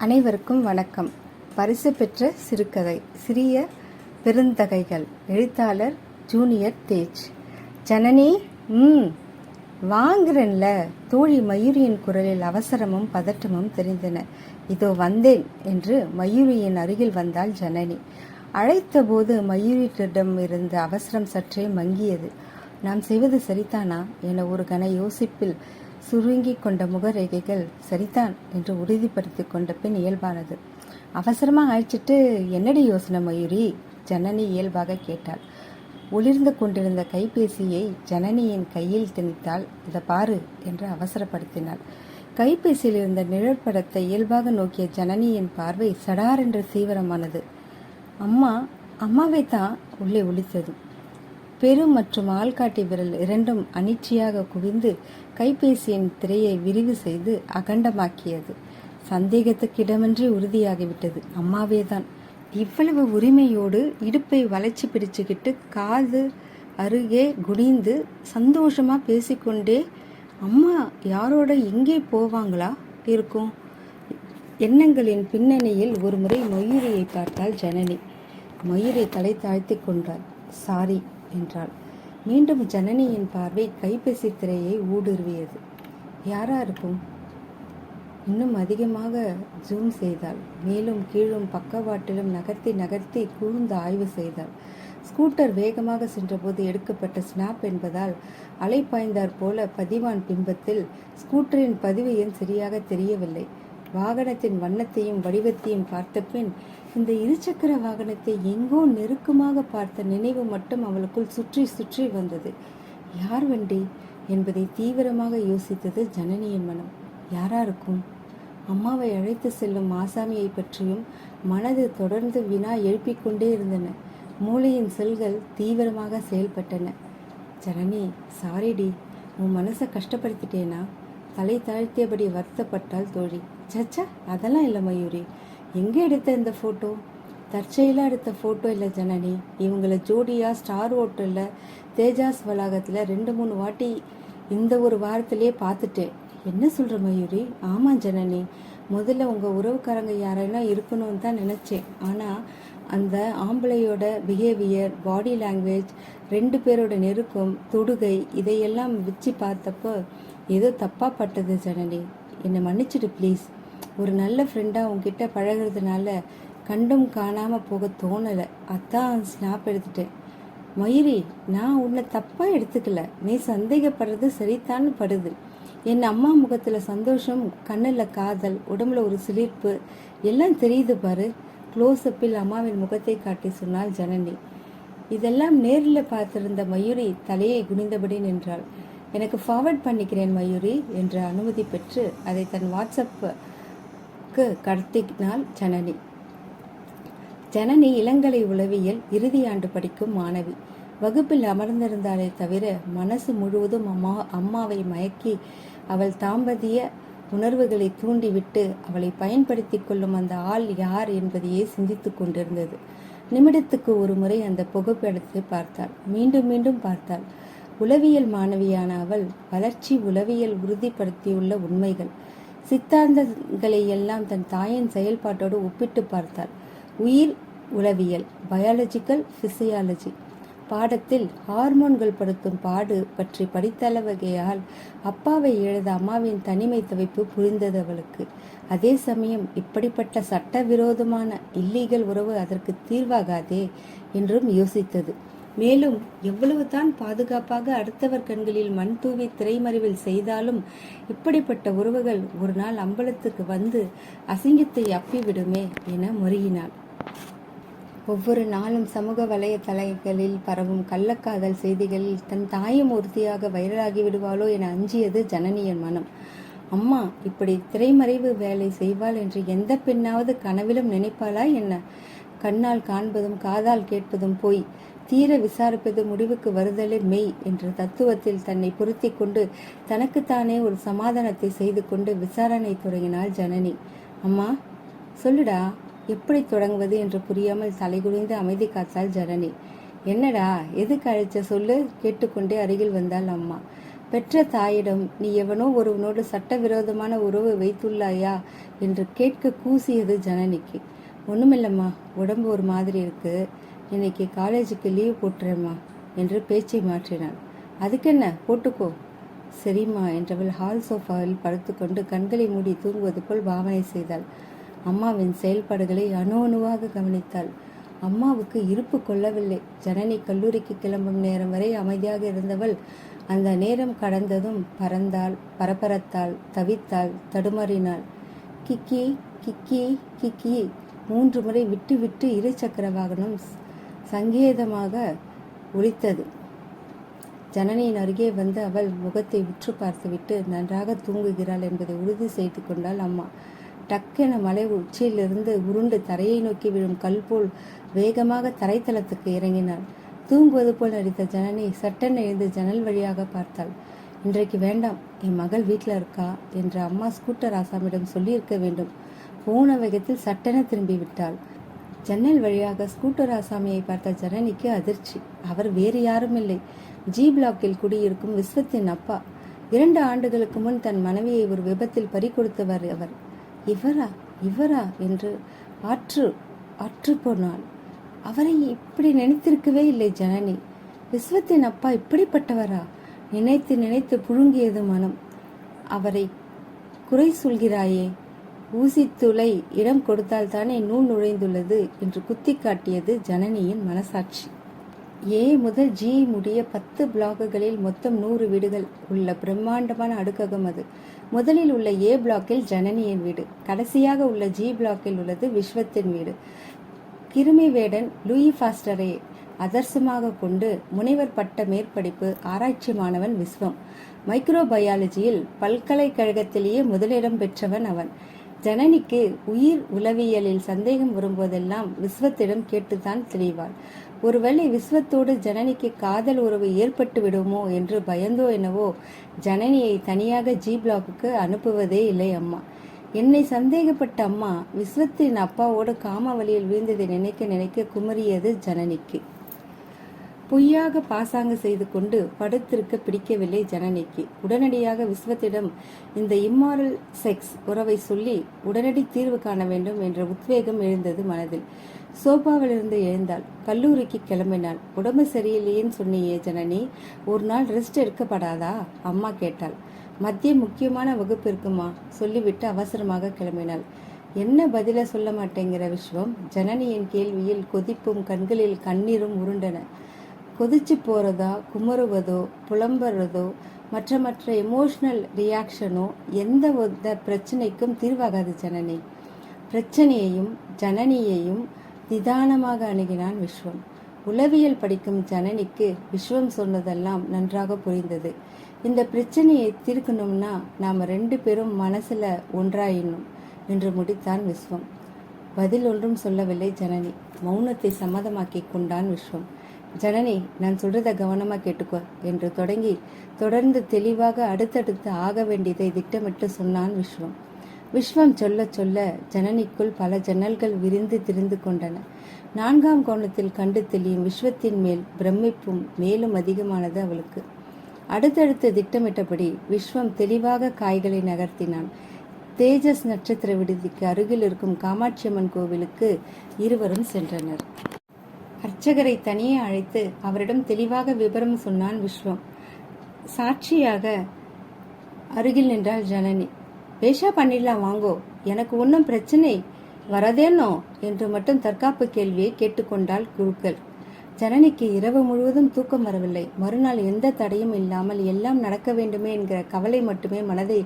அனைவருக்கும் வணக்கம். பரிசு பெற்ற சிறுகதை சிறிய பெருந்தகைகள் எழுத்தாளர் ஜூனியர் தேஜ். ஜனனி ம் வாங்குறேன்ல. தோழி மயூரியின் குரலில் அவசரமும் பதட்டமும் தெரிந்தன. இதோ வந்தேன் என்று மயூரியின் அருகில் வந்தாள் ஜனனி. அழைத்தபோது மயூரியிடம் இருந்த அவசரம் சற்றே மங்கியது. நாம் செய்வது சரிதானா? என ஒரு கன யோசிப்பில் சுருங்கி கொண்ட முகரேகைகள் சரிதான் என்று உறுதிப்படுத்திக் கொண்ட பின் இயல்பானது. அவசரமாக அழைச்சிட்டு என்னடி யோசனை மயூரி? ஜனனி இயல்பாக கேட்டாள். ஒளிர்ந்து கொண்டிருந்த கைபேசியை ஜனனியின் கையில் திணித்தால் இதை பாரு என்று அவசரப்படுத்தினாள். கைபேசியில் இருந்த நிழற்படத்தை இயல்பாக நோக்கிய ஜனனியின் பார்வை சடார் என்று தீவிரமானது. அம்மா அம்மாவை தான் உள்ளே ஒலித்தது பெரு மற்றும் ஆள்காட்டி விரல் இரண்டும் அனிச்சையாக குவிந்து கைபேசியின் திரையை விரிவு செய்து அகண்டமாக்கியது. சந்தேகத்துக்கு இடமின்றி உறுதியாகிவிட்டது. அம்மாவேதான். இவ்வளவு உரிமையோடு இடுப்பை வளைச்சி பிடிச்சுக்கிட்டு காது அருகே குனிந்து சந்தோஷமா பேசிக்கொண்டே அம்மா யாரோட எங்கே போவாங்களா? இருக்கும். எண்ணங்களின் பின்னணியில் ஒரு முறை மயூரியை பார்த்தாள் ஜனனி. மயூரை தலை தாழ்த்தி கொண்டாள். சாரி என்றாள். மீண்டும் ஜனனியின் பார்வை கைபேசி திரையை ஊடுருவியது. யாரா இருக்கும் இன்னும் அதிகமாக ஜூம் செய்தாள். மேலும் கீழும் பக்கவாட்டிலும் நகர்த்தி நகர்த்தி கூர்ந்து ஆய்வு செய்தாள். ஸ்கூட்டர் வேகமாக சென்றபோது எடுக்கப்பட்ட ஸ்னாப் என்பதால் அலை பாய்ந்தார் போல பதிவான் பிம்பத்தில் ஸ்கூட்டரின் பதிவு எண் சரியாக தெரியவில்லை. வாகனத்தின் வண்ணத்தையும் வடிவத்தையும் பார்த்த பின் இந்த இருசக்கர வாகனத்தை எங்கோ நெருக்கமாக பார்த்த நினைவு மட்டும் அவளுக்குள் சுற்றி சுற்றி வந்தது. யார் வண்டி? என்பதை தீவிரமாக யோசித்தது ஜனனியின் மனம் யாரா இருக்கும் அம்மாவை அழைத்து செல்லும் ஆசாமியை பற்றியும் மனது தொடர்ந்து வினா எழுப்பிக் கொண்டே இருந்தன. மூளையின் செல்கள் தீவிரமாக செயல்பட்டன. ஜனனி சாரிடி உன் மனசை கஷ்டப்படுத்திட்டேனா? தலை தாழ்த்தியபடி வருத்தப்பட்டால் தோழி. சச்சா அதெல்லாம் இல்லை மயூரி. எங்கே எடுத்த இந்த ஃபோட்டோ தற்செயலாக எடுத்த ஃபோட்டோ இல்லை ஜனனி. இவங்களை ஜோடியாக ஸ்டார் ஹோட்டலில் தேஜாஸ் வளாகத்தில் ரெண்டு மூணு வாட்டி இந்த ஒரு வாரத்திலேயே பார்த்துட்டேன் என்ன சொல்கிற மயூரி? ஆமாம் ஜனனி. முதல்ல உங்கள் உறவுக்காரங்க யாரெல்லாம் இருக்கணும்னு தான் நினச்சேன். ஆனால் அந்த ஆம்பளையோட பிஹேவியர் பாடி லாங்குவேஜ் ரெண்டு பேரோட நெருக்கம் தொடுகை இதையெல்லாம் வச்சு பார்த்தப்போ ஏதோ தப்பாக பட்டது ஜனனி. என்னை மன்னிச்சிடு ப்ளீஸ் ஒரு நல்ல ஃப்ரெண்டாக உங்ககிட்ட பழகுறதுனால கண்டும் காணாமல் போக தோணலை. அதான் ஸ்னாப் எடுத்துட்டேன். மயூரி நான் உன்னை தப்பாக எடுத்துக்கல. நீ சந்தேகப்படுறது சரித்தான்னு படுது. என் அம்மா முகத்தில் சந்தோஷம் கண்ணில் காதல் உடம்புல ஒரு சிலிர்ப்பு எல்லாம் தெரியுது பாரு. க்ளோஸ்அப்பில் அம்மாவின் முகத்தை காட்டி சொன்னாள் ஜனனி. இதெல்லாம் நேரில் பார்த்திருந்த மயூரி தலையை குனிந்தபடி நின்றாள். எனக்கு ஃபார்வர்ட் பண்ணிக்கிறேன் மயூரி என்ற அனுமதி பெற்று அதை தன் வாட்ஸ்அப்புக்கு கடத்தினாள் ஜனனி. ஜனனி இளங்கலை உளவியல் இறுதி ஆண்டு படிக்கும் மாணவி. வகுப்பில் அமர்ந்திருந்தாலே தவிர மனசு முழுவதும் அம்மா அம்மாவை மயக்கி அவள் தாம்பதிய உணர்வுகளை தூண்டிவிட்டு அவளை பயன்படுத்தி கொள்ளும் அந்த ஆள் யார் என்பதையே சிந்தித்துக் கொண்டிருந்தது. நிமிடத்துக்கு ஒரு முறை அந்த புகைப்படத்தை பார்த்தாள். மீண்டும் மீண்டும் பார்த்தாள். உளவியல் மாணவியான அவள் வளர்ச்சி உளவியல் உறுதிப்படுத்தியுள்ள உண்மைகள். சித்தாந்தங்களை எல்லாம் தன் தாயின் செயல்பாட்டோடு ஒப்பிட்டு பார்த்தாள் உயிர் உளவியல் பயாலஜிக்கல் பிசியாலஜி பாடத்தில் ஹார்மோன்கள் படுத்தும் பாடு பற்றி படித்தளவகையால் அப்பாவை எழுத அம்மாவின் தனிமை தவிப்பு புரிந்தது அவளுக்கு அதே சமயம் இப்படிப்பட்ட சட்டவிரோதமான இல்லீகல் உறவு அதற்கு தீர்வாகாதே என்றும் யோசித்தது. மேலும் எவ்வளவு தான் பாதுகாப்பாக அடுத்தவர் கண்களில் மண் தூவி திரைமறைவில் செய்தாலும் இப்படிப்பட்ட உறவுகள் ஒரு நாள் அம்பலத்துக்கு வந்து அசிங்கத்தை அப்பிவிடுமே என முருகினாள் ஒவ்வொரு நாளும் சமூக வலைத்தளங்களில் பரவும் கள்ளக்காதல் செய்திகளில் தன் தாயும் உறுதியாக வைரலாகி விடுவாளோ என அஞ்சியது ஜனனியின் மனம். அம்மா இப்படி திரைமறைவு வேலை செய்வாள் என்று எந்த பெண்ணாவது கனவிலும் நினைப்பாளா என்ன? கண்ணால் காண்பதும் காதால் கேட்பதும் போய் தீர விசாரிப்பது முடிவுக்கு வருதலே மெய் என்ற தத்துவத்தில் தன்னை பொருத்தி கொண்டு தனக்குத்தானே ஒரு சமாதானத்தை செய்து கொண்டு விசாரணை தொடங்கினாள் ஜனனி. அம்மா சொல்லுடா எப்படி தொடங்குவது என்று புரியாமல் தலைகுனிந்து அமைதி காத்தாள் ஜனனி. என்னடா எதுக்கு அழைச்ச சொல்லு? கேட்டுக்கொண்டே அருகில் வந்தாள் அம்மா. பெற்ற தாயிடம் நீ எவனோ ஒருவனோடு சட்டவிரோதமான உறவு வைத்துள்ளாயா? என்று கேட்க கூசியது ஜனனிக்கு. ஒன்றுமில்லம்மா உடம்பு ஒரு மாதிரி இருக்குது இன்னைக்கு காலேஜுக்கு லீவ் போட்டுறேம்மா என்று பேச்சை மாற்றினான். அதுக்கென்ன? போட்டுக்கோ. சரிம்மா என்றவள் ஹால் சோஃபாவில் படுத்துக்கொண்டு கண்களை மூடி தூங்குவது போல் பாவனை செய்தாள். அம்மாவின் செயல்பாடுகளை அணு அணுவாக கவனித்தாள். அம்மாவுக்கு இருப்பு கொள்ளவில்லை. ஜனனி கல்லூரிக்கு கிளம்பும் நேரம் வரை அமைதியாக இருந்தவள் அந்த நேரம் கடந்ததும் பறந்தாள் பரபரத்தாள் தவித்தாள் தடுமாறினாள். கிக்கி கிக்கி கிக்கி. மூன்று முறை விட்டு விட்டு இரு சக்கர வாகனம் சங்கேதமாக ஒலித்தது. ஜனனியின் அருகே வந்து அவள் முகத்தை உற்று பார்த்துவிட்டு நன்றாக தூங்குகிறாள் என்பதை உறுதி செய்து கொண்டாள் அம்மா. டக்கென மலை உச்சியிலிருந்து உருண்டு தரையை நோக்கி விழும் கல் போல் வேகமாக தரைத்தளத்துக்கு இறங்கினாள். தூங்குவது போல் நடித்த ஜனனி சட்டன் எழுந்து ஜன்னல் வழியாக பார்த்தாள். இன்றைக்கு வேண்டாம் என் மகள் வீட்டில் இருக்கா என்று அம்மா ஸ்கூட்டர் ஆசாமிடம் சொல்லியிருக்க வேண்டும். போன வேகத்தில் சட்டென திரும்பி விட்டாள். ஜன்னல் வழியாக ஸ்கூட்டர் ஆசாமியை பார்த்த ஜனனிக்கு அதிர்ச்சி. அவர் வேறு யாரும் இல்லை ஜி பிளாக்கில் குடியிருக்கும் விஸ்வத்தின் அப்பா. இரண்டு ஆண்டுகளுக்கு முன் தன் மனைவியை ஒரு விபத்தில் பறிகொடுத்தவர் அவர். இவரா? இவரா? என்று ஆற்று ஆற்று போனாள். அவரை இப்படி நினைத்திருக்கவே இல்லை ஜனனி. விஸ்வத்தின் அப்பா இப்படிப்பட்டவரா? நினைத்து நினைத்து புழுங்கியது மனம். அவரை குறை சொல்கிறாயே? ஊசித்துளை இடம் கொடுத்தால்தானே நூல் நுழைந்துள்ளது என்று குத்தி காட்டியது ஜனனியின் மனசாட்சி. ஏ முதல் ஜி முடிய பத்து பிளாக்குகளில் மொத்தம் நூறு வீடுகள் உள்ள பிரம்மாண்டமான அடுக்ககம் அது. முதலில் உள்ள ஏ பிளாக்கில் ஜனனியின் வீடு. கடைசியாக உள்ள ஜி பிளாக்கில் உள்ளது விஸ்வத்தின் வீடு. கிருமி வேடன் லூயி ஃபாஸ்டரை அதர்சமாக கொண்டு முனைவர் பட்ட மேற்படிப்பு ஆராய்ச்சி மாணவன் விஸ்வம். மைக்ரோபயாலஜியில் பல்கலைக்கழகத்திலேயே முதலிடம் பெற்றவன் அவன். ஜனனிக்கு உயிர் உளவியலில் சந்தேகம் வரும்போதெல்லாம் விஸ்வத்திடம் கேட்டுத்தான் தெளிவாள் ஒருவேளை விஸ்வத்தோடு ஜனனிக்கு காதல் உறவு ஏற்பட்டு விடுமோ என்று பயந்தோ என்னவோ ஜனனியை தனியாக ஜி பிளாக்குக்கு அனுப்புவதே இல்லை அம்மா. என்னை சந்தேகப்பட்ட அம்மா விஸ்வத்தின் அப்பாவோடு காம வழியில் வீழ்ந்ததை நினைக்க நினைக்க குமரியது ஜனனிக்கு. பொய்யாக பாசாங்கு செய்து கொண்டு படுத்திருக்க பிடிக்கவில்லை ஜனனிக்கு. உடனடியாக விஸ்வத்திடம் இந்த இம்மாரல் செக்ஸ் உறவை சொல்லி உடனடி தீர்வு காண வேண்டும் என்ற உத்வேகம் எழுந்தது மனதில். சோபாவிலிருந்து எழுந்தாள். கல்லூரிக்கு கிளம்பினாள். உடம்பு சரியில்லையேன்னு சொன்னியே ஜனனி ஒரு நாள் ரெஸ்ட் எடுக்கப்படாதா? அம்மா கேட்டாள். மத்திய முக்கியமான வகுப்பு இருக்குமா? சொல்லிவிட்டு அவசரமாக கிளம்பினாள். என்ன பதில சொல்ல மாட்டேங்கிற விஸ்வம்? ஜனனியின் கேள்வியில் கொதிப்பும் கண்களில் கண்ணீரும் உருண்டன. கொதிச்சு போகிறதா குமருவதோ புலம்புறதோ மற்ற மற்ற எமோஷ்னல் ரியாக்ஷனோ எந்த ஒரு பிரச்சனைக்கும் தீர்வாகாது ஜனனி. பிரச்சனையையும் ஜனனியையும் நிதானமாக அணுகினான் விஸ்வம். உளவியல் படிக்கும் ஜனனிக்கு விஸ்வம் சொன்னதெல்லாம் நன்றாக புரிந்தது. இந்த பிரச்சனையை தீர்க்கணும்னா நாம் ரெண்டு பேரும் மனசில் ஒன்றாயினும் என்று முடித்தான் விஸ்வம். பதில் ஒன்றும் சொல்லவில்லை ஜனனி. மௌனத்தை சம்மதமாக்கி கொண்டான் விஸ்வம். ஜனனி நான் சொல்றத கவனமா கேட்டுக்கோ என்று தொடங்கி தொடர்ந்து தெளிவாக அடுத்தடுத்து ஆக வேண்டியதை திட்டமிட்டு சொன்னான் விஸ்வம். விஸ்வம் சொல்ல சொல்ல ஜனனிக்குள் பல ஜன்னல்கள் விரிந்து திரிந்து கொண்டன. நான்காம் கோணத்தில் கண்டு தெளியும் விஸ்வத்தின் மேல் பிரமிப்பும் மேலும் அதிகமானது அவளுக்கு. அடுத்தடுத்து திட்டமிட்டபடி விஸ்வம் தெளிவாக காய்களை நகர்த்தினான். தேஜஸ் நட்சத்திர விடுதிக்கு அருகில் இருக்கும் காமாட்சியம்மன் கோவிலுக்கு இருவரும் சென்றனர். அர்ச்சகரை தனியே அழைத்து அவரிடம் தெளிவாக விவரம் சொன்னான் விஸ்வம் சாட்சியாக அருகில் நின்றாள் ஜனனி. பேஷா பண்ணிடலாம் வாங்கோ. எனக்கு ஒன்றும் பிரச்சனை வரதேனோ என்று மட்டும் தற்காப்பு கேள்வியை கேட்டுக்கொண்டாள் குருக்கள். ஜனனிக்கு இரவு முழுவதும் தூக்கம் வரவில்லை. மறுநாள் எந்த தடையும் இல்லாமல் எல்லாம் நடக்க வேண்டுமே என்கிற கவலை மட்டுமே மனதை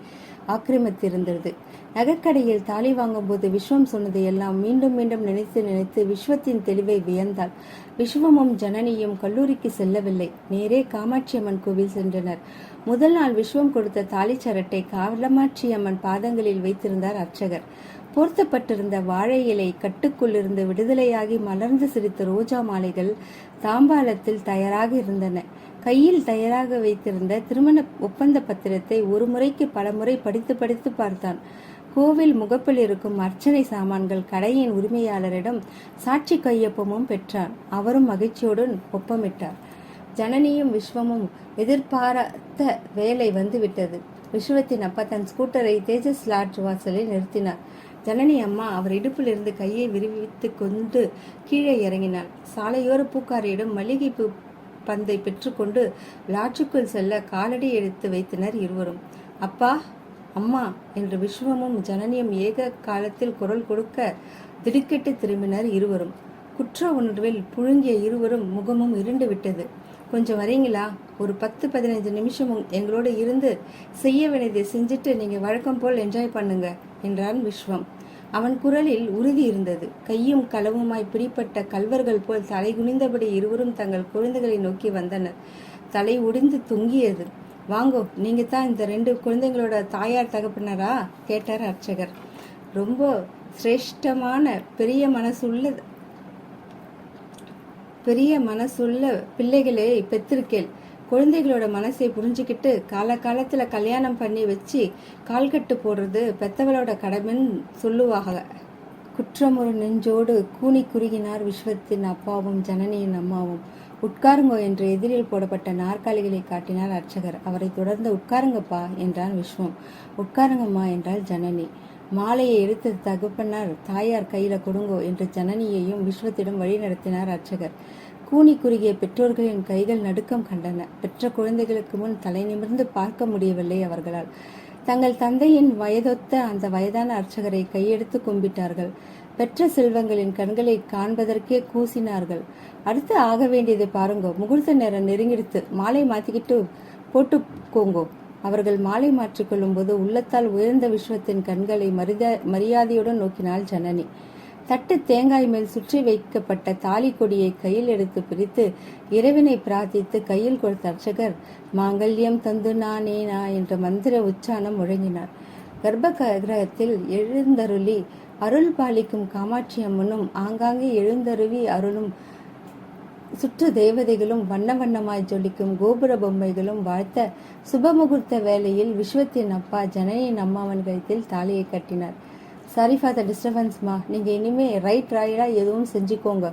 ஆக்கிரமித்திருந்தது. நகைக்கடையில் தாலி வாங்கும்போது விஸ்வம் சொன்னதை எல்லாம் மீண்டும் மீண்டும் நினைத்து நினைத்து விஸ்வத்தின் தெளிவை வியந்தாள். விஸ்வமும் ஜனனியும் கல்லூரிக்கு செல்லவில்லை. நேரே காமாட்சி அம்மன் கோவில் சென்றனர். முதல் நாள் விஸ்வம் கொடுத்த தாலிச்சரட்டை காமாட்சி அம்மன் பாதங்களில் வைத்திருந்தார் அர்ச்சகர். போர்த்தப்பட்டிருந்த வாழை இலை கட்டுக்குள்ளிருந்து விடுதலையாகி மலர்ந்து சிரித்த ரோஜா மாலைகள் தாம்பாலத்தில் தயாராக இருந்தன. கையில் தயாராக வைத்திருந்த திருமண ஒப்பந்த பத்திரத்தை ஒரு முறைக்கு பல முறை படித்து படித்து பார்த்தான். கோவில் முகப்பில் இருக்கும் அர்ச்சனை சாமான்கள் கடையின் உரிமையாளரிடம் சாட்சி கையொப்பமும் பெற்றான். அவரும் மகிழ்ச்சியுடன் ஒப்பமிட்டார். ஜனனியும் விஸ்வமும் எதிர்பாராத வேலை வந்துவிட்டது. விஸ்வத்தின் அப்பா தன் ஸ்கூட்டரை தேஜஸ் லாட்ஜ் வாசலில் நிறுத்தினார். ஜனனி அம்மா அவர் இடுப்பிலிருந்து கையை விரிவித்து கொண்டு கீழே இறங்கினாள். சாலையோர பூக்காரியிடம் மல்லிகை பூ பந்தை பெற்றுக்கொண்டு லாட்ஜுக்குள் செல்ல காலடி எடுத்து வைத்தனர் இருவரும். அப்பா அம்மா என்று விஸ்வமும் ஜனனியும் ஏக காலத்தில் குரல் கொடுக்க திடுக்கிட்டு திரும்பினர் இருவரும். குற்ற உணர்வில் புழுங்கிய இருவரும் முகமும் இருண்டு விட்டது. கொஞ்சம் வரீங்களா? ஒரு பத்து பதினைஞ்சு நிமிஷமும் எங்களோடு எங்களோட இருந்து செய்ய வேண்டியதை செஞ்சுட்டு நீங்கள் வழக்கம் போல் என்ஜாய் பண்ணுங்க. என்றான் விஸ்வம். அவன் குரலில் உறுதி இருந்தது. கையும் களவுமாய் பிடிப்பட்ட கல்வர்கள் போல் தலை குனிந்தபடி இருவரும் தங்கள் குழந்தைகளை நோக்கி வந்தனர். தலை ஒடிந்து தொங்கியது. வாங்கோ நீங்க தான் இந்த ரெண்டு குழந்தைங்களோட தாயார் தகப்பினரா? கேட்டார் அர்ச்சகர். ரொம்ப சிரேஷ்டமான பெரிய மனசுள்ள பெரிய மனசுள்ள பிள்ளைகளே பெத்திருக்கேள் குழந்தைகளோட மனசை புரிஞ்சுக்கிட்டு காலகாலத்துல கல்யாணம் பண்ணி வச்சு கால்கட்டு போடுறது பெத்தவளோட கடமைன்னு சொல்லுவாங்க. குற்றமொரு நெஞ்சோடு கூனி குறுகினார் விஸ்வத்தின் அப்பாவும் ஜனனியின் அம்மாவும். உட்காருங்கோ என்று எதிரில் போடப்பட்ட நாற்காலிகளை காட்டினார் அர்ச்சகர். அவரை தொடர்ந்து உட்காருங்கப்பா என்றான் விஸ்வம் உட்காருங்கம்மா என்றாள் ஜனனி. மாலையை எடுத்து தகுப்பனார் தாயார் கையில கொடுங்கோ என்று ஜனனியையும் விஸ்வத்திடம் வழி நடத்தினார் அர்ச்சகர். கூனி குறுகிய பெற்றோர்களின் கைகள் நடுக்கம் கண்டன. பெற்ற குழந்தைகளுக்கு முன் தலை நிமிர்ந்து பார்க்க முடியவில்லை அவர்களால். தங்கள் தந்தையின் வயதொத்த அந்த வயதான அர்ச்சகரை கையெடுத்து கும்பிட்டார்கள். பெற்ற செல்வங்களின் கண்களை காண்பதற்கே கூசினார்கள். அடுத்து ஆக வேண்டியதை பாருங்கோ. முகூர்த்த நேரம் நெருங்கிடுத்து மாலை மாத்திக்கிட்டு போட்டுக்கோங்கோ அவர்கள் மாலை மாற்றிக்கொள்ளும் போது உள்ளத்தால் உயர்ந்த விஸ்வத்தின் கண்களை மரியாதையுடன் நோக்கினாள் ஜனனி. தட்டு தேங்காய் மேல் சுற்றி வைக்கப்பட்ட தாலி கொடியை கையில் எடுத்து பிரித்து இறைவனை பிரார்த்தித்து கையில் கொடுத்த அர்ச்சகர் மாங்கல்யம் தந்து நானேனா என்ற மந்திர உச்சாரணம் முழங்கினார். கர்ப்ப கிரகத்தில் எழுந்தருளி அருள் பாலிக்கும் காமாட்சி அம்மனும் ஆங்காங்கே எழுந்தருவி அருளும் சுற்று தேவதைகளும் வண்ண வண்ணமாய் ஜொலிக்கும் கோபுர பொம்மைகளும் வாழ்த்த சுபமுகூர்த்த வேளையில் விஸ்வத்தின் அப்பா ஜனனியின் அம்மாவன் கழுத்தில் தாலியை கட்டினார். சாரி ஃபார் த டிஸ்டர்பன்ஸ்மா நீங்க இனிமே ரைட் ராயடா எதுவும் செஞ்சுக்கோங்க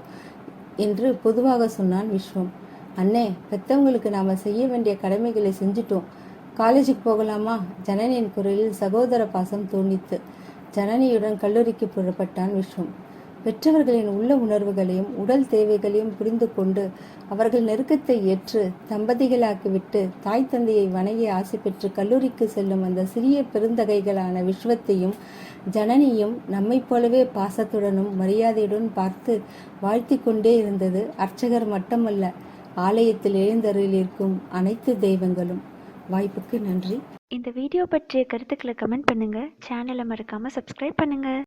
என்று பொதுவாக சொன்னான் விஸ்வம். அண்ணே பெத்தவங்களுக்கு நாம செய்ய வேண்டிய கடமைகளை செஞ்சுட்டோம். காலேஜுக்கு போகலாமா? ஜனனியின் குரலில் சகோதர பாசம் தோணித்து ஜனனியுடன் கல்லூரிக்கு புறப்பட்டான் விஸ்வம். பெற்றவர்களின் உள்ள உணர்வுகளையும் உடல் தேவைகளையும் புரிந்து கொண்டு அவர்கள் நெருக்கத்தை ஏற்று தம்பதிகளாக்கிவிட்டு தாய் தந்தையை வணங்கி ஆசை பெற்று கல்லூரிக்கு செல்லும் அந்த சிறிய பெருந்தகைகளான விஸ்வத்தையும் ஜனனியும் நம்மைப் போலவே பாசத்துடனும் மரியாதையுடன் பார்த்து வாழ்த்தி கொண்டே இருந்தது அர்ச்சகர் மட்டுமல்ல ஆலயத்தில் எழுந்தருளிருக்கும் அனைத்து தெய்வங்களும். வாய்ப்புக்கு நன்றி. இந்த வீடியோ பற்றிய கருத்துக்களை கமெண்ட் பண்ணுங்க. சேனலை மறக்காம சப்ஸ்கிரைப் பண்ணுங்க.